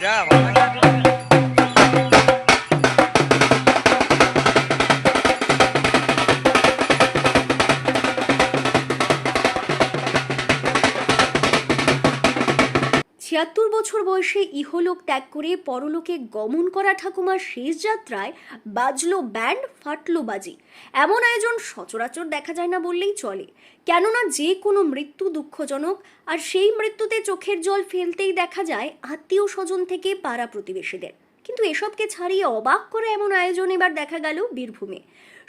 જય ছিয়াত্তর বছর বয়সে ইহলোক ত্যাগ করে পরলোকে গমন করা ঠাকুমার শেষ যাত্রায় বাজলো ব্যান্ড ফাটলো বাজি এমন আয়োজন সচরাচর দেখা যায় না বললেই চলে। কেননা যে কোনো মৃত্যু দুঃখজনক, আর সেই মৃত্যুতে চোখের জল ফেলতেই দেখা যায় আত্মীয় স্বজন থেকে পাড়া প্রতিবেশীদের। কিন্তু এসবকে ছাড়িয়ে অবাক করে এমন আয়োজন এবার দেখা গেল বীরভূমে।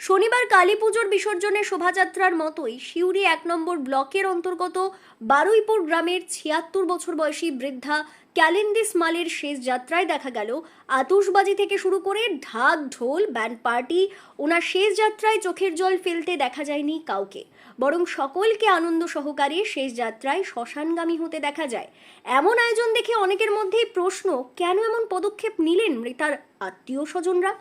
শনিবার কালী পুজোর বিসর্জনের শোভাযাত্রার মতোই সিউড়ি এক নম্বর ব্লকের অন্তর্গত বারুইপুর গ্রামের ছিয়াত্তর বছর বয়সী বৃদ্ধা ক্যালেন্ডিস মালের শেষ যাত্রায় দেখা গেল আতশবাজি থেকে শুরু করে ঢাক, ঢোল, ব্যান্ড পার্টি। ওনার শেষ যাত্রায় চোখের জল ফেলতে দেখা যায়নি কাউকে। বরং সকলকে আনন্দ সহকারে শেষ যাত্রায় শ্মশানগামী হতে দেখা যায়। এমন আয়োজন দেখে অনেকের মধ্যেই প্রশ্ন, কেন এমন পদক্ষেপ নিলেন মৃতার আত্মীয় স্বজনরা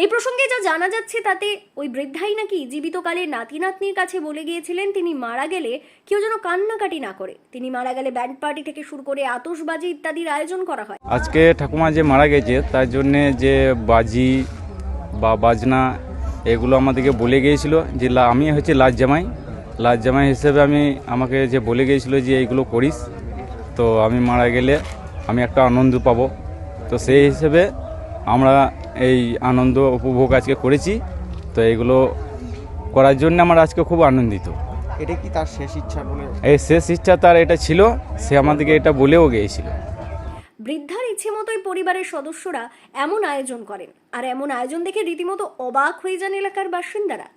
এই প্রসঙ্গে যা জানা যাচ্ছে তাতে ওই বৃদ্ধাই নাকি জীবিতকালে নাতি নাতনির কাছে বলে গিয়েছিলেন তিনি মারা গেলে কেউ যেন কান্নাকাটি না করে। তিনি মারা গেলে ব্যান্ড পার্টি থেকে শুরু করে আতশবাজি ইত্যাদির আয়োজন করা হয়। আজকে ঠাকুমা যে মারা গেছে, তার জন্যে যে বাজি বা বাজনা এগুলো আমাদেরকে বলে গিয়েছিল যে আমি হচ্ছে লাজ জামাই। লাজ জামাই হিসেবে আমি, আমাকে যে বলে গিয়েছিল যে এইগুলো করিস, তো আমি মারা গেলে আমি একটা আনন্দ পাবো। তো সেই হিসেবে আমরা এই আনন্দ উপভোগ আজকে করেছি তো এগুলো করার জন্য আমার আজকে খুব আনন্দিত। এটা কি তার শেষ ইচ্ছা বলে? এই শেষ ইচ্ছা তার এটা ছিল সে আমাদেরকে এটা বলেও গিয়েছিল। বৃদ্ধার ইচ্ছে মতোই পরিবারের সদস্যরা এমন আয়োজন করেন আর এমন আয়োজন দেখে রীতিমতো অবাক হয়ে যান এলাকার বাসিন্দারা।